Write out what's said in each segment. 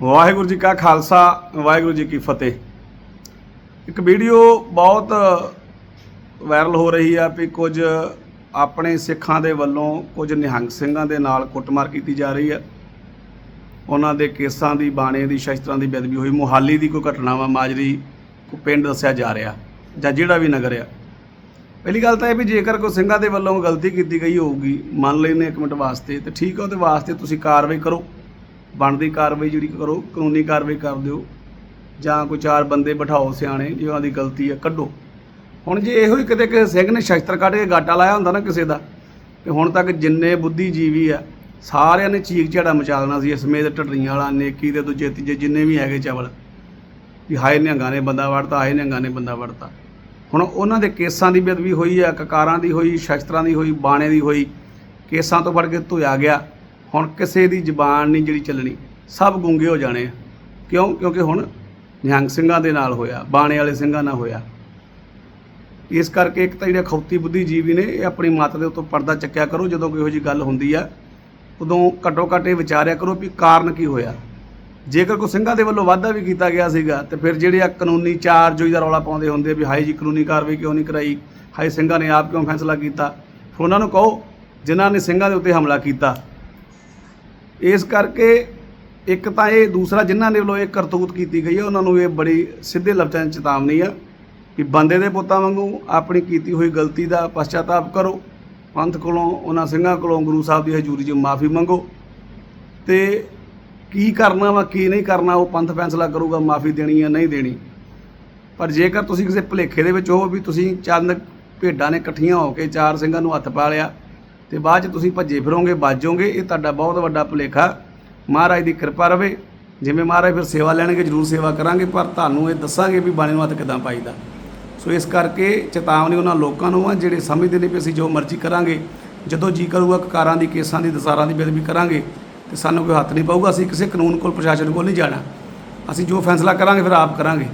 ਵਾਹਿਗੁਰੂ ਜੀ ਕਾ ਖਾਲਸਾ, ਵਾਹਿਗੁਰੂ ਜੀ ਕੀ ਫਤਿਹ। ਇੱਕ ਵੀਡੀਓ ਬਹੁਤ ਵਾਇਰਲ ਹੋ ਰਹੀ ਆ ਵੀ ਕੁਝ ਆਪਣੇ ਸਿੱਖਾਂ ਦੇ ਵੱਲੋਂ ਕੁਝ ਨਿਹੰਗ ਸਿੰਘਾਂ ਦੇ ਨਾਲ ਕੁੱਟਮਾਰ ਕੀਤੀ ਜਾ ਰਹੀ ਆ। ਉਹਨਾਂ ਦੇ ਕੇਸਾਂ ਦੀ ਬਾਣੇ ਦੀ, ਸ਼ਸਤਰਾਂ ਦੀ ਬੇਦਬੀ ਹੋਈ। ਮੁਹਾਲੀ ਦੀ ਕੋਈ ਘਟਨਾ ਵਾ, ਮਾਜਰੀ ਕੋ ਪਿੰਡ ਦੱਸਿਆ ਜਾ ਰਿਹਾ, ਜਾਂ ਜਿਹੜਾ ਵੀ ਨਗਰ ਆ। ਪਹਿਲੀ ਗੱਲ ਤਾਂ ਇਹ ਵੀ ਜੇਕਰ ਕੋਈ ਸਿੰਘਾਂ ਦੇ ਵੱਲੋਂ ਗਲਤੀ ਕੀਤੀ ਗਈ ਹੋਊਗੀ, ਮੰਨ ਲੈਨੇ ਇੱਕ ਮਿੰਟ ਵਾਸਤੇ, ਤੇ ਠੀਕ ਆ, ਉਹਦੇ ਵਾਸਤੇ ਤੁਸੀਂ ਕਾਰਵਾਈ ਕਰੋ। ਬਣਦੀ ਕਾਰਵਾਈ ਜਿਹੜੀ ਕਰੋ, ਕਾਨੂੰਨੀ ਕਾਰਵਾਈ ਕਰ ਦਿਓ। ਜਾਂ ਕੋਈ ਚਾਰ ਬੰਦੇ ਬਿਠਾਓ ਸਿਆਣੇ, ਜੇ ਉਹਨਾਂ ਦੀ ਗਲਤੀ ਆ ਕੱਢੋ। ਹੁਣ ਜੇ ਇਹੋ ਹੀ ਕਿਤੇ ਕਿਸੇ ਸਿੰਘ ਨੇ ਸ਼ਸਤਰ ਕੱਢ ਕੇ ਗਾਟਾ ਲਾਇਆ ਹੁੰਦਾ ਨਾ ਕਿਸੇ ਦਾ, ਤੇ ਹੁਣ ਤੱਕ ਜਿੰਨੇ ਬੁੱਧੀਜੀਵੀ ਆ, ਸਾਰਿਆਂ ਨੇ ਚੀਕ ਝੜਾ ਮਚਾ ਦੇਣਾ ਸੀ ਸਮੇਤ ਢੱਡਰੀਆਂ ਵਾਲਾ, ਨੇਕੀ ਦੇ ਦੂਜੇ ਤੀਜੇ ਜਿੰਨੇ ਵੀ ਹੈਗੇ ਚਵਲ, ਵੀ ਹਾਏ ਨਿਹੰਗਾਂ ਨੇ ਬੰਦਾ ਵੜਤਾ, ਹਾਏ ਨਿਹੰਗਾਂ ਨੇ ਬੰਦਾ ਵੜਤਾ। ਹੁਣ ਉਹਨਾਂ ਦੇ ਕੇਸਾਂ ਦੀ ਬੇਅਦਬੀ ਹੋਈ ਆ, ਕਕਾਰਾਂ ਦੀ ਹੋਈ, ਸ਼ਸਤਰਾਂ ਦੀ ਹੋਈ, ਬਾਣੇ ਦੀ ਹੋਈ, ਕੇਸਾਂ ਤੋਂ ਫੜ ਕੇ ਧੋਇਆ ਗਿਆ। ਹੁਣ ਕਿਸੇ ਦੀ ਜ਼ਬਾਨ ਨਹੀਂ ਜਿਹੜੀ ਚੱਲਣੀ, ਸਭ ਗੂੰਗੇ ਹੋ ਜਾਣੇ ਆ। ਕਿਉਂ? ਕਿਉਂਕਿ ਹੁਣ ਨਿਹੰਗ ਸਿੰਘਾਂ ਦੇ ਨਾਲ ਹੋਇਆ, ਬਾਣੇ ਵਾਲੇ ਸਿੰਘਾਂ ਨਾਲ ਹੋਇਆ। ਇਸ ਕਰਕੇ ਇੱਕ ਤਾਂ ਜਿਹੜੇ ਖੌਤੀ ਬੁੱਧੀਜੀਵੀ ਨੇ, ਇਹ ਆਪਣੀ ਮੱਤ ਦੇ ਉੱਤੋਂ ਪਰਦਾ ਚੱਕਿਆ ਕਰੋ, ਜਦੋਂ ਕੋਈ ਇਹੋ ਜਿਹੀ ਗੱਲ ਹੁੰਦੀ ਆ, ਉਦੋਂ ਘੱਟੋ ਘੱਟ ਇਹ ਵਿਚਾਰਿਆ ਕਰੋ ਵੀ ਕਾਰਨ ਕੀ ਹੋਇਆ। ਜੇਕਰ ਕੋਈ ਸਿੰਘਾਂ ਦੇ ਵੱਲੋਂ ਵਾਅਦਾ ਵੀ ਕੀਤਾ ਗਿਆ ਸੀਗਾ, ਤੇ ਫਿਰ ਜਿਹੜੇ ਆ ਕਾਨੂੰਨੀ ਚਾਰਜੋਈ ਦਾ ਰੌਲਾ ਪਾਉਂਦੇ ਹੁੰਦੇ ਵੀ ਹਾਏ ਜੀ ਕਾਨੂੰਨੀ ਕਾਰਵਾਈ ਕਿਉਂ ਨਹੀਂ ਕਰਾਈ, ਹਾਏ ਸਿੰਘਾਂ ਨੇ ਆਪ ਕਿਉਂ ਫੈਸਲਾ ਕੀਤਾ। ਫਿਰ ਉਹਨਾਂ ਨੂੰ ਕਹੋ, ਜਿਨ੍ਹਾਂ ਨੇ ਸਿੰਘਾਂ ਦੇ ਉੱਤੇ ਹਮਲਾ ਕੀਤਾ ਇਸ ਕਰਕੇ ਇੱਕ ਤਾਂ ਇਹ ਦੂਸਰਾ ਜਿਨ੍ਹਾਂ ਦੇ ਵੱਲੋਂ ਇਹ ਕਰਤੂਤ ਕੀਤੀ ਗਈ ਹੈ, ਉਹਨਾਂ ਨੂੰ ਇਹ ਬੜੀ ਸਿੱਧੇ ਲਫ਼ਜ਼ਾਂ 'ਚ ਚੇਤਾਵਨੀ ਆ ਕਿ ਬੰਦੇ ਦੇ ਪੁੱਤਾਂ ਵਾਂਗੂ ਆਪਣੀ ਕੀਤੀ ਹੋਈ ਗਲਤੀ ਦਾ ਪਛਤਾਤਾਪ ਕਰੋ, ਪੰਥ ਕੋਲੋਂ, ਉਹਨਾਂ ਸਿੰਘਾਂ ਕੋਲੋਂ, ਗੁਰੂ ਸਾਹਿਬ ਦੀ ਹਜ਼ੂਰੀ 'ਚ ਮਾਫੀ ਮੰਗੋ ਤੇ ਕੀ ਕਰਨਾ ਵਾ, ਕੀ ਨਹੀਂ ਕਰਨਾ, ਉਹ ਪੰਥ ਫੈਸਲਾ ਕਰੂਗਾ, ਮਾਫੀ ਦੇਣੀ ਜਾਂ ਨਹੀਂ ਦੇਣੀ। ਪਰ ਜੇਕਰ ਤੁਸੀਂ ਕਿਸੇ ਭੁਲੇਖੇ ਦੇ ਵਿੱਚ ਹੋ ਵੀ ਤੁਸੀਂ ਚੰਦ ਭੇਡਾਂ ਨੇ ਇਕੱਠੀਆਂ ਹੋ ਕੇ ਚਾਰ ਸਿੰਘਾਂ ਨੂੰ ਹੱਥ ਪਾ ਲਿਆ ਤੇ ਬਾਅਦ ਚ ਤੁਸੀਂ ਭੱਜੇ ਫਿਰੋਗੇ ਬਾਜੋਗੇ ਇਹ ਤੁਹਾਡਾ ਬਹੁਤ ਵੱਡਾ ਭੁਲੇਖਾ। ਮਹਾਰਾਜ ਦੀ ਕਿਰਪਾ ਰਵੇ। ਜਿਵੇਂ ਮਹਾਰਾਜ ਫਿਰ ਸੇਵਾ ਲੈਣਗੇ, ਜਰੂਰ ਸੇਵਾ ਕਰਾਂਗੇ, ਪਰ ਤੁਹਾਨੂੰ ਇਹ ਦੱਸਾਂਗੇ ਵੀ ਬਾਣੀ ਨੂੰ ਹੱਥ ਕਿਦਾਂ ਪਾਈਦਾ। ਸੋ ਇਸ ਕਰਕੇ ਚੇਤਾਵਨੀ ਉਹਨਾਂ ਲੋਕਾਂ ਨੂੰ ਆ, ਜਿਹੜੇ ਸਮਝਦੇ ਨੇ ਵੀ ਅਸੀਂ ਜੋ ਮਰਜ਼ੀ ਕਰਾਂਗੇ, ਜਦੋਂ ਜੀ ਕਰੂਗਾ ਕਕਾਰਾਂ ਦੀ ਕੇਸਾਂ ਦੀ, ਦਸਾਰਾਂ ਦੀ ਬੇਦਬੀ ਕਰਾਂਗੇ, ਤੇ ਸਾਨੂੰ ਕੋਈ ਹੱਥ ਨਹੀਂ ਪਾਊਗਾ। ਅਸੀਂ ਕਿਸੇ ਕਾਨੂੰਨ ਕੋਲ, ਪ੍ਰਸ਼ਾਸਨ ਕੋਲ ਨਹੀਂ ਜਾਣਾ। ਅਸੀਂ ਜੋ ਫੈਸਲਾ ਕਰਾਂਗੇ, ਫਿਰ ਆਪ ਕਰਾਂਗੇ।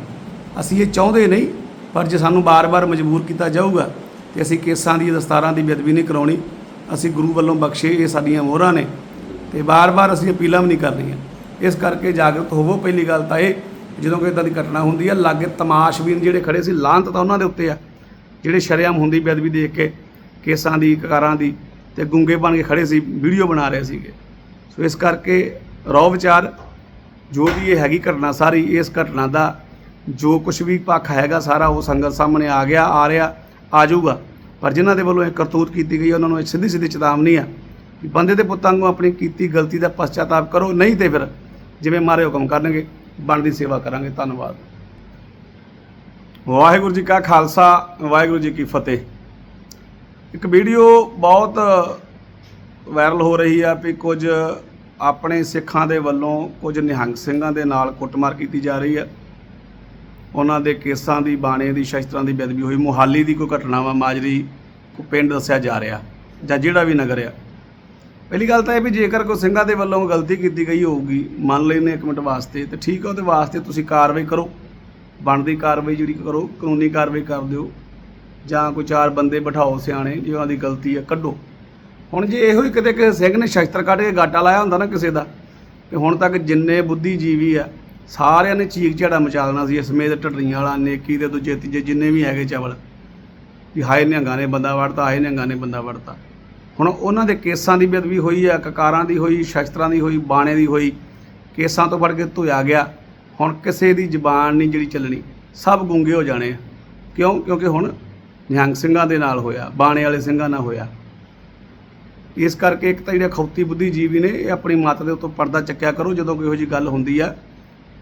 ਅਸੀਂ ਇਹ ਚਾਹੁੰਦੇ ਨਹੀਂ, ਪਰ ਜੇ ਸਾਨੂੰ ਬਾਰ-ਬਾਰ ਮਜਬੂਰ ਕੀਤਾ ਜਾਊਗਾ, ਤੇ ਅਸੀਂ ਕੇਸਾਂ ਦੀ ਦਸਤਾਰਾਂ ਦੀ ਬੇਦਬੀ ਨਹੀਂ ਕਰਾਉਣੀ ਅਸੀਂ ਗੁਰੂ ਵੱਲੋਂ ਬਖਸ਼ੇ ਇਹ ਸਾਡੀਆਂ ਮੋਹਰਾਂ ਨੇ ਤੇ ਬਾਰ-ਬਾਰ ਅਸੀਂ ਅਪੀਲਾਂ ਵੀ ਨਹੀਂ ਕਰਨੀਆਂ ਇਸ ਕਰਕੇ ਜਾਗਰੂਕ ਹੋਵੋ ਪਹਿਲੀ ਗੱਲ ਤਾਂ ਇਹ, ਜਦੋਂ ਕੋਈ ਇਦਾਂ ਦੀ ਘਟਨਾ ਹੁੰਦੀ ਹੈ ਲਾਗੇ ਤਮਾਸ਼ਬੀਨ ਜਿਹੜੇ ਖੜੇ ਸੀ, ਲਾਂਤ ਤਾਂ ਉਹਨਾਂ ਦੇ ਉੱਤੇ ਆ, ਜਿਹੜੇ ਸ਼ਰੇਆਮ ਹੁੰਦੀ ਬੇਦਬੀ ਦੇਖ ਕੇ, ਕੇਸਾਂ ਦੀ, ਕਕਾਰਾਂ ਦੀ ਤੇ ਗੁੰਗੇ ਬਣ ਕੇ ਖੜੇ ਸੀ, ਵੀਡੀਓ ਬਣਾ ਰਹੇ ਸੀਗੇ। ਸੋ ਇਸ ਕਰਕੇ ਰੌ ਵਿਚਾਰ, ਜੋ ਵੀ ਇਹ ਹੈਗੀ ਘਟਨਾ ਸਾਰੀ, ਇਸ ਘਟਨਾ ਦਾ ਜੋ ਕੁਝ ਵੀ ਪੱਖ ਹੈਗਾ ਸਾਰਾ ਉਹ ਸੰਗਤ ਸਾਹਮਣੇ ਆ ਗਿਆ, ਆ ਰਿਹਾ, ਆ ਜਾਊਗਾ। ਪਰ ਜਿਨ੍ਹਾਂ ਦੇ ਵੱਲੋਂ ਇਹ ਕਰਤੂਤ ਕੀਤੀ ਗਈ ਉਹਨਾਂ ਨੂੰ ਇਹ ਸਿੱਧੀ ਸਿੱਧੀ ਚੇਤਾਵਨੀ ਆ ਕਿ ਬੰਦੇ ਦੇ ਪੁੱਤਾਂ ਨੂੰ ਆਪਣੀ ਕੀਤੀ ਗਲਤੀ ਦਾ ਪਛਤਾਤਾਪ ਕਰੋ, ਨਹੀਂ ਤੇ ਫਿਰ ਜਿਵੇਂ ਮਾਰੇ ਹੁਕਮ ਕਰਨਗੇ, ਬਣਦੀ ਸੇਵਾ ਕਰਾਂਗੇ। ਧੰਨਵਾਦ। ਵਾਹਿਗੁਰੂ ਜੀ ਕਾ ਖਾਲਸਾ, ਵਾਹਿਗੁਰੂ ਜੀ ਕੀ ਫਤਿਹ। ਇੱਕ ਵੀਡੀਓ ਬਹੁਤ ਵਾਇਰਲ ਹੋ ਰਹੀ ਆ ਵੀ ਕੁਝ ਆਪਣੇ ਸਿੱਖਾਂ ਦੇ ਵੱਲੋਂ ਕੁਝ ਨਿਹੰਗ ਸਿੰਘਾਂ ਦੇ ਨਾਲ ਕੁੱਟਮਾਰ ਕੀਤੀ ਜਾ ਰਹੀ ਹੈ। ਉਹਨਾਂ ਦੇ ਕੇਸਾਂ ਦੀ ਬਾਣੇ ਦੀ, ਸ਼ਸਤਰਾਂ ਦੀ ਬੇਦਬੀ ਹੋਈ। ਮੁਹਾਲੀ ਦੀ ਕੋਈ ਘਟਨਾ ਵਾ, ਮਾਜਰੀ ਕੋ ਪਿੰਡ ਦੱਸਿਆ ਜਾ ਰਿਹਾ, ਜਾਂ ਜਿਹੜਾ ਵੀ ਨਗਰ ਆ। ਪਹਿਲੀ ਗੱਲ ਤਾਂ ਇਹ ਵੀ ਜੇਕਰ ਕੋਈ ਸਿੰਘਾਂ ਦੇ ਵੱਲੋਂ ਗਲਤੀ ਕੀਤੀ ਗਈ ਹੋਊਗੀ, ਮੰਨ ਲੈਨੇ ਇੱਕ ਮਿੰਟ ਵਾਸਤੇ, ਤੇ ਠੀਕ ਆ, ਉਹਦੇ ਵਾਸਤੇ ਤੁਸੀਂ ਕਾਰਵਾਈ ਕਰੋ। ਬਣਦੀ ਕਾਰਵਾਈ ਜਿਹੜੀ ਕਰੋ, ਕਾਨੂੰਨੀ ਕਾਰਵਾਈ ਕਰ ਦਿਓ, ਜਾਂ ਕੋਈ ਚਾਰ ਬੰਦੇ ਬਿਠਾਓ ਸਿਆਣੇ, ਜੇ ਉਹਨਾਂ ਦੀ ਗਲਤੀ ਆ, ਕੱਢੋ। ਹੁਣ ਜੇ ਇਹੋ ਹੀ ਕਿਤੇ ਕਿਸੇ ਸਿੰਘ ਨੇ ਸ਼ਸਤਰ ਕੱਢ ਕੇ ਗਾਟਾ ਲਾਇਆ ਹੁੰਦਾ ਨਾ ਕਿਸੇ ਦਾ, ਤੇ ਹੁਣ ਤੱਕ ਜਿੰਨੇ ਬੁੱਧੀਜੀਵੀ ਆ ਸਾਰਿਆਂ ਨੇ ਚੀਕ ਝੜਾ ਮਚਾ ਦੇਣਾ ਸੀ ਸਮੇਤ ਢੱਡਰੀਆਂ ਵਾਲਾ, ਨੇਕੀ ਦੇ ਦੂਜੇ ਤੀਜੇ ਜਿੰਨੇ ਵੀ ਹੈਗੇ ਚਵਲ, ਵੀ ਹਾਏ ਨਿਹੰਗਾਂ ਨੇ ਬੰਦਾ ਵੜਤਾ, ਹਾਏ ਨਿਹੰਗਾਂ ਨੇ ਬੰਦਾ ਵੜਤਾ। ਹੁਣ ਉਹਨਾਂ ਦੇ ਕੇਸਾਂ ਦੀ ਬੇਅਦਬੀ ਹੋਈ ਆ, ਕਕਾਰਾਂ ਦੀ ਹੋਈ, ਸ਼ਸਤਰਾਂ ਦੀ ਹੋਈ, ਬਾਣੇ ਦੀ ਹੋਈ, ਕੇਸਾਂ ਤੋਂ ਫੜ ਕੇ ਧੋਇਆ ਗਿਆ। ਹੁਣ ਕਿਸੇ ਦੀ ਜ਼ਬਾਨ ਨਹੀਂ ਜਿਹੜੀ ਚੱਲਣੀ, ਸਭ ਗੁੰਗੇ ਹੋ ਜਾਣੇ ਆ। ਕਿਉਂ? ਕਿਉਂਕਿ ਹੁਣ ਨਿਹੰਗ ਸਿੰਘਾਂ ਦੇ ਨਾਲ ਹੋਇਆ, ਬਾਣੇ ਵਾਲੇ ਸਿੰਘਾਂ ਨਾਲ ਹੋਇਆ। ਇਸ ਕਰਕੇ ਇੱਕ ਤਾਂ ਜਿਹੜੇ ਖੌਤੀ ਬੁੱਧੀਜੀਵੀ ਨੇ, ਇਹ ਆਪਣੀ ਮੱਤ ਦੇ ਉੱਤੋਂ ਪਰਦਾ ਚੱਕਿਆ ਕਰੋ, ਜਦੋਂ ਕੋਈ ਇਹੋ ਜਿਹੀ ਗੱਲ ਹੁੰਦੀ ਆ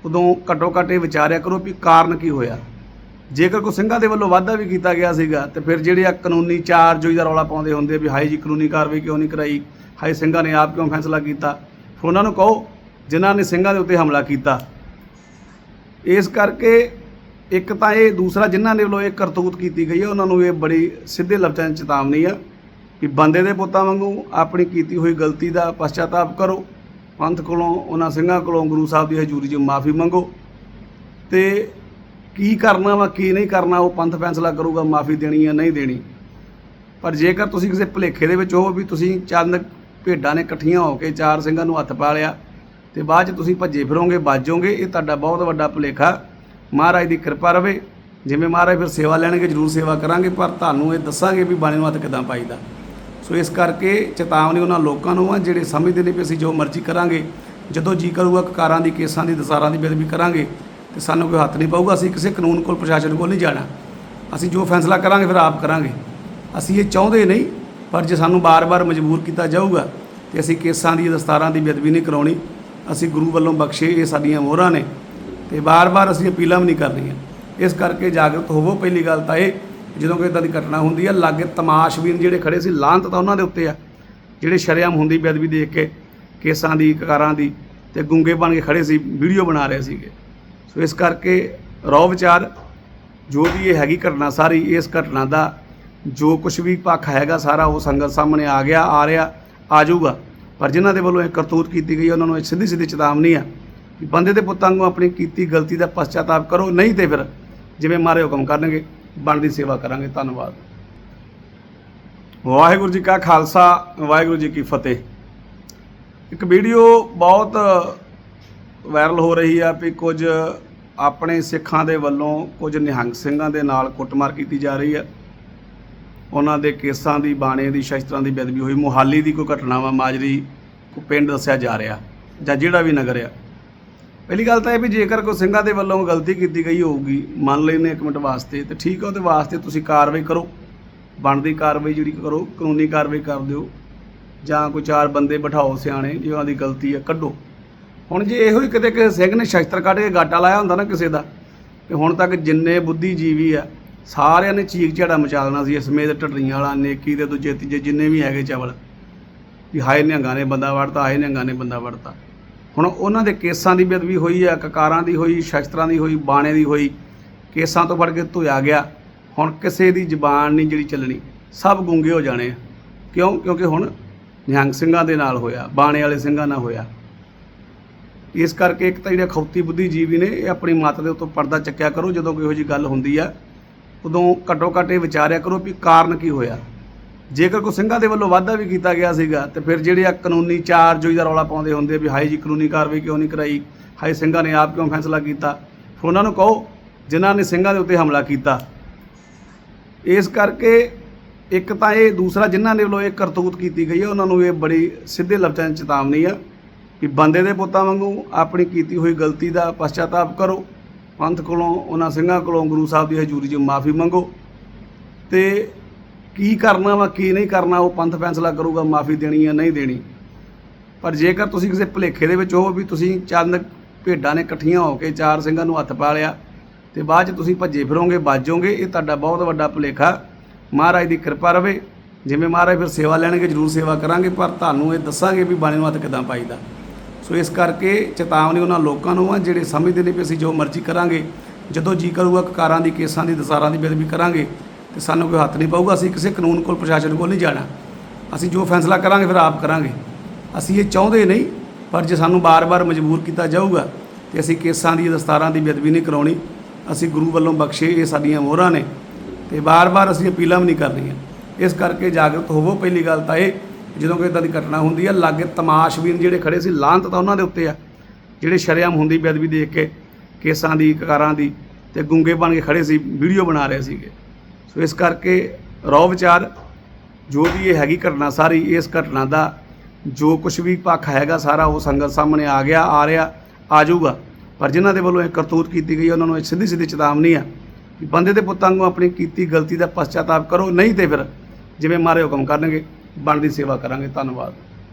ਉਦੋਂ ਘੱਟੋ ਘੱਟ ਇਹ ਵਿਚਾਰਿਆ ਕਰੋ ਵੀ ਕਾਰਨ ਕੀ ਹੋਇਆ। ਜੇਕਰ ਕੋਈ ਸਿੰਘਾਂ ਦੇ ਵੱਲੋਂ ਵਾਅਦਾ ਵੀ ਕੀਤਾ ਗਿਆ ਸੀਗਾ, ਤੇ ਫਿਰ ਜਿਹੜੇ ਆ ਕਾਨੂੰਨੀ ਚਾਰਜੋਈ ਦਾ ਰੌਲਾ ਪਾਉਂਦੇ ਹੁੰਦੇ ਵੀ ਹਾਏ ਜੀ ਕਾਨੂੰਨੀ ਕਾਰਵਾਈ ਕਿਉਂ ਨਹੀਂ ਕਰਾਈ, ਹਾਏ ਸਿੰਘਾਂ ਨੇ ਆਪ ਕਿਉਂ ਫੈਸਲਾ ਕੀਤਾ। ਫਿਰ ਉਹਨਾਂ ਨੂੰ ਕਹੋ, ਜਿਨ੍ਹਾਂ ਨੇ ਸਿੰਘਾਂ ਦੇ ਉੱਤੇ ਹਮਲਾ ਕੀਤਾ। ਇਸ ਕਰਕੇ ਇੱਕ ਤਾਂ ਇਹ, ਦੂਸਰਾ ਜਿਨ੍ਹਾਂ ਦੇ ਵੱਲੋਂ ਇਹ ਕਰਤੂਤ ਕੀਤੀ ਗਈ ਹੈ ਉਹਨਾਂ ਨੂੰ ਇਹ ਬੜੀ ਸਿੱਧੇ ਲਫ਼ਜ਼ਾਂ 'ਚ ਚੇਤਾਵਨੀ ਆ ਕਿ ਬੰਦੇ ਦੇ ਪੁੱਤਾਂ ਵਾਂਗੂ ਆਪਣੀ ਕੀਤੀ ਹੋਈ ਗਲਤੀ ਦਾ ਪਛਤਾਤਾਪ ਕਰੋ। ਪੰਥ ਕੋਲੋਂ, ਉਹਨਾਂ ਸਿੰਘਾਂ ਕੋਲੋਂ ਗੁਰੂ ਸਾਹਿਬ ਦੀ ਹਜ਼ੂਰੀ 'ਚ ਮਾਫੀ ਮੰਗੋ। ਤੇ ਕੀ ਕਰਨਾ ਵਾ, ਕੀ ਨਹੀਂ ਕਰਨਾ, ਉਹ ਪੰਥ ਫੈਸਲਾ ਕਰੂਗਾ, ਮਾਫੀ ਦੇਣੀ ਜਾਂ ਨਹੀਂ ਦੇਣੀ। ਪਰ ਜੇਕਰ ਤੁਸੀਂ ਕਿਸੇ ਭੁਲੇਖੇ ਦੇ ਵਿੱਚ ਹੋ ਵੀ ਤੁਸੀਂ ਚੰਦ ਭੇਡਾਂ ਨੇ ਇਕੱਠੀਆਂ ਹੋ ਕੇ ਚਾਰ ਸਿੰਘਾਂ ਨੂੰ ਹੱਥ ਪਾ ਲਿਆ, ਤੇ ਬਾਅਦ ਚ ਤੁਸੀਂ ਭੱਜੇ ਫਿਰੋਗੇ ਬਾਜੋਗੇ ਇਹ ਤੁਹਾਡਾ ਬਹੁਤ ਵੱਡਾ ਭੁਲੇਖਾ। ਮਹਾਰਾਜ ਦੀ ਕਿਰਪਾ ਰਵੇ। ਜਿਵੇਂ ਮਹਾਰਾਜ ਫਿਰ ਸੇਵਾ ਲੈਣਗੇ, ਜਰੂਰ ਸੇਵਾ ਕਰਾਂਗੇ, ਪਰ ਤੁਹਾਨੂੰ ਇਹ ਦੱਸਾਂਗੇ ਵੀ ਬਾਣੀ ਨੂੰ ਹੱਥ ਕਿਦਾਂ ਪਾਈਦਾ। ਸੋ ਇਸ ਕਰਕੇ ਚੇਤਾਵਨੀ ਉਹਨਾਂ ਲੋਕਾਂ ਨੂੰ ਆ, ਜਿਹੜੇ ਸਮਝਦੇ ਨੇ ਵੀ ਅਸੀਂ ਜੋ ਮਰਜ਼ੀ ਕਰਾਂਗੇ, ਜਦੋਂ ਜੀ ਕਰੂਗਾ ਕਕਾਰਾਂ ਦੀ ਕੇਸਾਂ ਦੀ, ਦਸਾਰਾਂ ਦੀ ਬੇਦਬੀ ਕਰਾਂਗੇ, ਤੇ ਸਾਨੂੰ ਕੋਈ ਹੱਥ ਨਹੀਂ ਪਾਊਗਾ, ਅਸੀਂ ਕਿਸੇ ਕਾਨੂੰਨ ਕੋਲ, ਪ੍ਰਸ਼ਾਸਨ ਕੋਲ ਨਹੀਂ ਜਾਣਾ। ਅਸੀਂ ਜੋ ਫੈਸਲਾ ਕਰਾਂਗੇ, ਫਿਰ ਆਪ ਕਰਾਂਗੇ। ਅਸੀਂ ਇਹ ਚਾਹੁੰਦੇ ਨਹੀਂ, ਪਰ ਜੇ ਸਾਨੂੰ ਬਾਰ-ਬਾਰ ਮਜਬੂਰ ਕੀਤਾ ਜਾਊਗਾ, ਤੇ ਅਸੀਂ ਕੇਸਾਂ ਦੀ ਦਸਤਾਰਾਂ ਦੀ ਬੇਦਬੀ ਨਹੀਂ ਕਰਾਉਣੀ, ਅਸੀਂ ਗੁਰੂ ਵੱਲੋਂ ਬਖਸ਼ੇ ਇਹ ਸਾਡੀਆਂ ਮੋਹਰਾਂ ਨੇ, ਤੇ ਬਾਰ-ਬਾਰ ਅਸੀਂ ਅਪੀਲਾਂ ਵੀ ਨਹੀਂ ਕਰਨੀਆਂ ਇਸ ਕਰਕੇ ਜਾਗਰੂਕ ਹੋਵੋ, ਪਹਿਲੀ ਗੱਲ ਤਾਂ ਇਹ ਜਦੋਂ ਕੋਈ ਇਦਾਂ ਦੀ ਘਟਨਾ ਹੁੰਦੀ ਆ, ਲਾਗੇ ਤਮਾਸ਼ਬੀਨ ਜਿਹੜੇ ਖੜੇ ਸੀ, ਲਾਂਤ ਤਾਂ ਉਹਨਾਂ ਦੇ ਉੱਤੇ ਆ। ਜਿਹੜੇ ਸ਼ਰੇਆਮ ਹੁੰਦੀ ਬੇਅਦਬੀ ਦੇਖ ਕੇ, ਕੇਸਾਂ ਦੀ, ਕਕਾਰਾਂ ਦੀ ਤੇ ਗੁੰਗੇ ਬਣ ਕੇ ਖੜੇ ਸੀ, ਵੀਡੀਓ ਬਣਾ ਰਹੇ ਸੀਗੇ। ਸੋ ਇਸ ਕਰਕੇ ਰੌ ਵਿਚਾਰ ਜੋ ਵੀ ਇਹ ਹੈਗੀ ਘਟਨਾ ਸਾਰੀ, ਇਸ ਘਟਨਾ ਦਾ ਜੋ ਕੁਝ ਵੀ ਪੱਖ ਹੈਗਾ ਸਾਰਾ ਉਹ ਸੰਗਤ ਸਾਹਮਣੇ ਆ ਗਿਆ, ਆ ਰਿਹਾ, ਆ ਜਾਊਗਾ। ਪਰ ਜਿਨ੍ਹਾਂ ਦੇ ਵੱਲੋਂ ਇਹ ਕਰਤੂਤ ਕੀਤੀ ਗਈ, ਉਹਨਾਂ ਨੂੰ ਇੱਕ ਸਿੱਧੀ ਸਿੱਧੀ ਚੇਤਾਵਨੀ ਆ ਕਿ ਬੰਦੇ ਦੇ ਪੁੱਤਾਂ ਨੂੰ ਆਪਣੀ ਕੀਤੀ ਗਲਤੀ ਦਾ ਪਛਤਾਤਾਪ ਕਰੋ, ਨਹੀਂ ਤੇ ਫਿਰ ਜਿਵੇਂ ਮਾਰੇ ਹੁਕਮ ਕਰਨਗੇ। ਬਣਦੀ ਸੇਵਾ ਕਰਾਂਗੇ, ਧੰਨਵਾਦ। ਵਾਹਿਗੁਰੂ ਜੀ ਕਾ ਖਾਲਸਾ, ਵਾਹਿਗੁਰੂ ਜੀ ਕੀ ਫਤਿਹ। ਇੱਕ ਵੀਡੀਓ ਬਹੁਤ ਵਾਇਰਲ ਹੋ ਰਹੀ ਆ ਵੀ ਕੁਝ ਆਪਣੇ ਸਿੱਖਾਂ ਦੇ ਵੱਲੋਂ ਕੁਝ ਨਿਹੰਗ ਸਿੰਘਾਂ ਦੇ ਨਾਲ ਕੁੱਟਮਾਰ ਕੀਤੀ ਜਾ ਰਹੀ ਹੈ ਉਹਨਾਂ ਦੇ ਕੇਸਾਂ ਦੀ ਬਾਣੇ ਦੀ, ਸ਼ਸਤਰਾਂ ਦੀ ਬੇਦਬੀ ਹੋਈ। ਮੁਹਾਲੀ ਦੀ ਕੋਈ ਘਟਨਾ ਵਾ, ਮਾਜਰੀ ਕੋ ਪਿੰਡ ਦੱਸਿਆ ਜਾ ਰਿਹਾ, ਜਾਂ ਜਿਹੜਾ ਵੀ ਨਗਰ ਆ। ਪਹਿਲੀ ਗੱਲ ਤਾਂ ਇਹ ਵੀ ਜੇਕਰ ਕੋਈ ਸਿੰਘਾਂ ਦੇ ਵੱਲੋਂ ਗਲਤੀ ਕੀਤੀ ਗਈ ਹੋਊਗੀ, ਮੰਨ ਲੈਨੇ ਇੱਕ ਮਿੰਟ ਵਾਸਤੇ, ਤੇ ਠੀਕ ਆ ਉਹਦੇ ਵਾਸਤੇ ਤੁਸੀਂ ਕਾਰਵਾਈ ਕਰੋ। ਬਣਦੀ ਕਾਰਵਾਈ ਜਿਹੜੀ ਕਰੋ, ਕਾਨੂੰਨੀ ਕਾਰਵਾਈ ਕਰ ਦਿਓ। ਜਾਂ ਕੋਈ ਚਾਰ ਬੰਦੇ ਬਿਠਾਓ ਸਿਆਣੇ, ਜੇ ਉਹਨਾਂ ਦੀ ਗਲਤੀ ਆ ਕੱਢੋ। ਹੁਣ ਜੇ ਇਹੋ ਹੀ ਕਿਤੇ ਕਿਸੇ ਸਿੰਘ ਨੇ ਸ਼ਸਤਰ ਕੱਢ ਕੇ ਗਾਟਾ ਲਾਇਆ ਹੁੰਦਾ ਨਾ ਕਿਸੇ ਦਾ, ਤੇ ਹੁਣ ਤੱਕ ਜਿੰਨੇ ਬੁੱਧੀਜੀਵੀ ਆ, ਸਾਰਿਆਂ ਨੇ ਚੀਕ ਝੜਾ ਮਚਾ ਦੇਣਾ ਸੀ ਸਮੇਤ ਢੱਡਰੀਆਂ ਵਾਲਾ, ਨੇਕੀ ਦੇ ਦੂਜੇ ਤੀਜੇ ਜਿੰਨੇ ਵੀ ਹੈਗੇ ਚਵਲ, ਵੀ ਹਾਏ ਨਿਹੰਗਾਂ ਨੇ ਬੰਦਾ ਵੜਤਾ, ਹਾਏ ਨਿਹੰਗਾਂ ਨੇ ਬੰਦਾ ਵੜਤਾ। ਹੁਣ ਉਹਨਾਂ ਦੇ ਕੇਸਾਂ ਦੀ ਬੇਅਦਬੀ ਹੋਈ ਆ, ਕਕਾਰਾਂ ਦੀ ਹੋਈ, ਸ਼ਸਤਰਾਂ ਦੀ ਹੋਈ, ਬਾਣੇ ਦੀ ਹੋਈ, ਕੇਸਾਂ ਤੋਂ ਫੜ ਕੇ ਧੋਇਆ ਗਿਆ। ਹੁਣ ਕਿਸੇ ਦੀ ਜ਼ਬਾਨ ਨਹੀਂ ਜਿਹੜੀ ਚੱਲਣੀ, ਸਭ ਗੁੰਗੇ ਹੋ ਜਾਣੇ ਆ। ਕਿਉਂ? ਕਿਉਂਕਿ ਹੁਣ ਨਿਹੰਗ ਸਿੰਘਾਂ ਦੇ ਨਾਲ ਹੋਇਆ, ਬਾਣੇ ਵਾਲੇ ਸਿੰਘਾਂ ਨਾਲ ਹੋਇਆ। ਇਸ ਕਰਕੇ ਇੱਕ ਤਾਂ ਜਿਹੜੇ ਖੌਤੀ ਬੁੱਧੀਜੀਵੀ ਨੇ, ਇਹ ਆਪਣੀ ਮੱਤ ਦੇ ਉੱਤੋਂ ਪਰਦਾ ਚੱਕਿਆ ਕਰੋ, ਜਦੋਂ ਕੋਈ ਇਹੋ ਜਿਹੀ ਗੱਲ ਹੁੰਦੀ ਆ, ਉਦੋਂ ਘੱਟੋ ਘੱਟ ਇਹ ਵਿਚਾਰਿਆ ਕਰੋ ਵੀ ਕਾਰਨ ਕੀ ਹੋਇਆ। ਜੇਕਰ ਕੋਈ ਸਿੰਘਾਂ ਦੇ ਵੱਲੋਂ ਵਾਅਦਾ ਵੀ ਕੀਤਾ ਗਿਆ ਸੀਗਾ, ਤੇ ਫਿਰ ਜਿਹੜੇ ਆ ਕਾਨੂੰਨੀ ਚਾਰਜੋਈ ਦਾ ਰੌਲਾ ਪਾਉਂਦੇ ਹੁੰਦੇ ਵੀ ਹਾਏ ਜੀ ਕਾਨੂੰਨੀ ਕਾਰਵਾਈ ਕਿਉਂ ਨਹੀਂ ਕਰਾਈ, ਹਾਏ ਸਿੰਘਾਂ ਨੇ ਆਪ ਕਿਉਂ ਫੈਸਲਾ ਕੀਤਾ? ਫਿਰ ਉਹਨਾਂ ਨੂੰ ਕਹੋ, ਜਿਨ੍ਹਾਂ ਨੇ ਸਿੰਘਾਂ ਦੇ ਉੱਤੇ ਹਮਲਾ ਕੀਤਾ। ਇਸ ਕਰਕੇ ਇੱਕ ਤਾਂ ਇਹ, ਦੂਸਰਾ ਜਿਨ੍ਹਾਂ ਦੇ ਵੱਲੋਂ ਇਹ ਕਰਤੂਤ ਕੀਤੀ ਗਈ ਹੈ ਉਹਨਾਂ ਨੂੰ ਇਹ ਬੜੀ ਸਿੱਧੇ ਲਫ਼ਜ਼ਾਂ 'ਚ ਚੇਤਾਵਨੀ ਆ ਕਿ ਬੰਦੇ ਦੇ ਪੁੱਤਾਂ ਵਾਂਗੂ ਆਪਣੀ ਕੀਤੀ ਹੋਈ ਗਲਤੀ ਦਾ ਪਛਤਾਤਾਪ ਕਰੋ, ਪੰਥ ਕੋਲੋਂ, ਉਹਨਾਂ ਸਿੰਘਾਂ ਕੋਲੋਂ ਗੁਰੂ ਸਾਹਿਬ ਦੀ ਹਜ਼ੂਰੀ 'ਚ ਮਾਫੀ ਮੰਗੋ ਤੇ ਕੀ ਕਰਨਾ ਵਾ, ਕੀ ਨਹੀਂ ਕਰਨਾ, ਉਹ ਪੰਥ ਫੈਸਲਾ ਕਰੂਗਾ, ਮਾਫੀ ਦੇਣੀ ਜਾਂ ਨਹੀਂ ਦੇਣੀ। ਪਰ ਜੇਕਰ ਤੁਸੀਂ ਕਿਸੇ ਭੁਲੇਖੇ ਦੇ ਵਿੱਚ ਹੋ ਵੀ ਤੁਸੀਂ ਚੰਦ ਭੇਡਾਂ ਨੇ ਇਕੱਠੀਆਂ ਹੋ ਕੇ ਚਾਰ ਸਿੰਘਾਂ ਨੂੰ ਹੱਥ ਪਾ ਲਿਆ ਤੇ ਬਾਅਦ ਚ ਤੁਸੀਂ ਭੱਜੇ ਫਿਰੋਗੇ ਬਾਜੋਗੇ ਇਹ ਤੁਹਾਡਾ ਬਹੁਤ ਵੱਡਾ ਭੁਲੇਖਾ। ਮਹਾਰਾਜ ਦੀ ਕਿਰਪਾ ਰਵੇ, ਜਿਵੇਂ ਮਹਾਰਾਜ ਫਿਰ ਸੇਵਾ ਲੈਣਗੇ, ਜਰੂਰ ਸੇਵਾ ਕਰਾਂਗੇ, ਪਰ ਤੁਹਾਨੂੰ ਇਹ ਦੱਸਾਂਗੇ ਵੀ ਬਾਣੀ ਨੂੰ ਹੱਥ ਕਿਦਾਂ ਪਾਈਦਾ। ਸੋ ਇਸ ਕਰਕੇ ਚੇਤਾਵਨੀ ਉਹਨਾਂ ਲੋਕਾਂ ਨੂੰ ਆ, ਜਿਹੜੇ ਸਮਝਦੇ ਨੇ ਵੀ ਅਸੀਂ ਜੋ ਮਰਜ਼ੀ ਕਰਾਂਗੇ, ਜਦੋਂ ਜੀ ਕਰੂਗਾ ਕਕਾਰਾਂ ਦੀ, ਕੇਸਾਂ ਦੀ, ਦਸਾਰਾਂ ਦੀ ਬੇਦਬੀ ਕਰਾਂਗੇ ਤੇ ਸਾਨੂੰ ਕੋਈ ਹੱਥ ਨਹੀਂ ਪਾਊਗਾ, ਅਸੀਂ ਕਿਸੇ ਕਾਨੂੰਨ ਕੋਲ, ਪ੍ਰਸ਼ਾਸਨ ਕੋਲ ਨਹੀਂ ਜਾਣਾ। ਅਸੀਂ ਜੋ ਫੈਸਲਾ ਕਰਾਂਗੇ, ਫਿਰ ਆਪ ਕਰਾਂਗੇ। ਅਸੀਂ ਇਹ ਚਾਹੁੰਦੇ ਨਹੀਂ, ਪਰ ਜੇ ਸਾਨੂੰ ਬਾਰ-ਬਾਰ ਮਜਬੂਰ ਕੀਤਾ ਜਾਊਗਾ, ਤੇ ਅਸੀਂ ਕੇਸਾਂ ਦੀ, ਦਸਤਾਰਾਂ ਦੀ ਬੇਅਦਬੀ ਨਹੀਂ ਕਰਾਉਣੀ। ਅਸੀਂ ਗੁਰੂ ਵੱਲੋਂ ਬਖਸ਼ੇ ਇਹ ਸਾਡੀਆਂ ਮੋਹਰਾਂ ਨੇ, ਤੇ ਬਾਰ-ਬਾਰ ਅਸੀਂ ਅਪੀਲਾਂ ਵੀ ਨਹੀਂ ਕਰਨੀਆਂ ਇਸ ਕਰਕੇ ਜਾਗਰੂਕ ਹੋਵੋ, ਪਹਿਲੀ ਗੱਲ ਤਾਂ ਇਹ, ਜਦੋਂ ਕੋਈ ਇਦਾਂ ਦੀ ਘਟਨਾ ਹੁੰਦੀ ਹੈ ਲਾਗੇ ਤਮਾਸ਼ਬੀਨ ਜਿਹੜੇ ਖੜੇ ਸੀ, ਲਾਂਤ ਤਾਂ ਉਹਨਾਂ ਦੇ ਉੱਤੇ ਆ, ਜਿਹੜੇ ਸ਼ਰੇਆਮ ਹੁੰਦੀ ਬੇਅਦਬੀ ਦੇਖ ਕੇ, ਕੇਸਾਂ ਦੀ, ਕਕਾਰਾਂ ਦੀ, ਤੇ ਗੁੰਗੇ ਬਣ ਕੇ ਖੜੇ ਸੀ, ਵੀਡੀਓ ਬਣਾ ਰਹੇ ਸੀਗੇ। ਸੋ ਇਸ ਕਰਕੇ ਰੌ ਵਿਚਾਰ ਜੋ ਵੀ ਇਹ ਹੈਗੀ ਘਟਨਾ ਸਾਰੀ, ਇਸ ਘਟਨਾ ਦਾ ਜੋ ਕੁਝ ਵੀ ਪੱਖ ਹੈਗਾ ਸਾਰਾ ਉਹ ਸੰਗਤ ਸਾਹਮਣੇ ਆ ਗਿਆ, ਆ ਰਿਹਾ, ਆ ਜਾਊਗਾ। ਪਰ ਜਿਨ੍ਹਾਂ ਦੇ ਵੱਲੋਂ ਇਹ ਕਰਤੂਤ ਕੀਤੀ ਗਈ, ਉਹਨਾਂ ਨੂੰ ਇੱਕ ਸਿੱਧੀ ਸਿੱਧੀ ਚੇਤਾਵਨੀ ਆ ਕਿ ਬੰਦੇ ਦੇ ਪੁੱਤਾਂ ਨੂੰ ਆਪਣੀ ਕੀਤੀ ਗਲਤੀ ਦਾ ਪਛਤਾਤਾਪ ਕਰੋ, ਨਹੀਂ ਤੇ ਫਿਰ ਜਿਵੇਂ ਮਾਰੇ ਹੁਕਮ ਕਰਨਗੇ, ਬਣਦੀ ਸੇਵਾ ਕਰਾਂਗੇ। ਧੰਨਵਾਦ।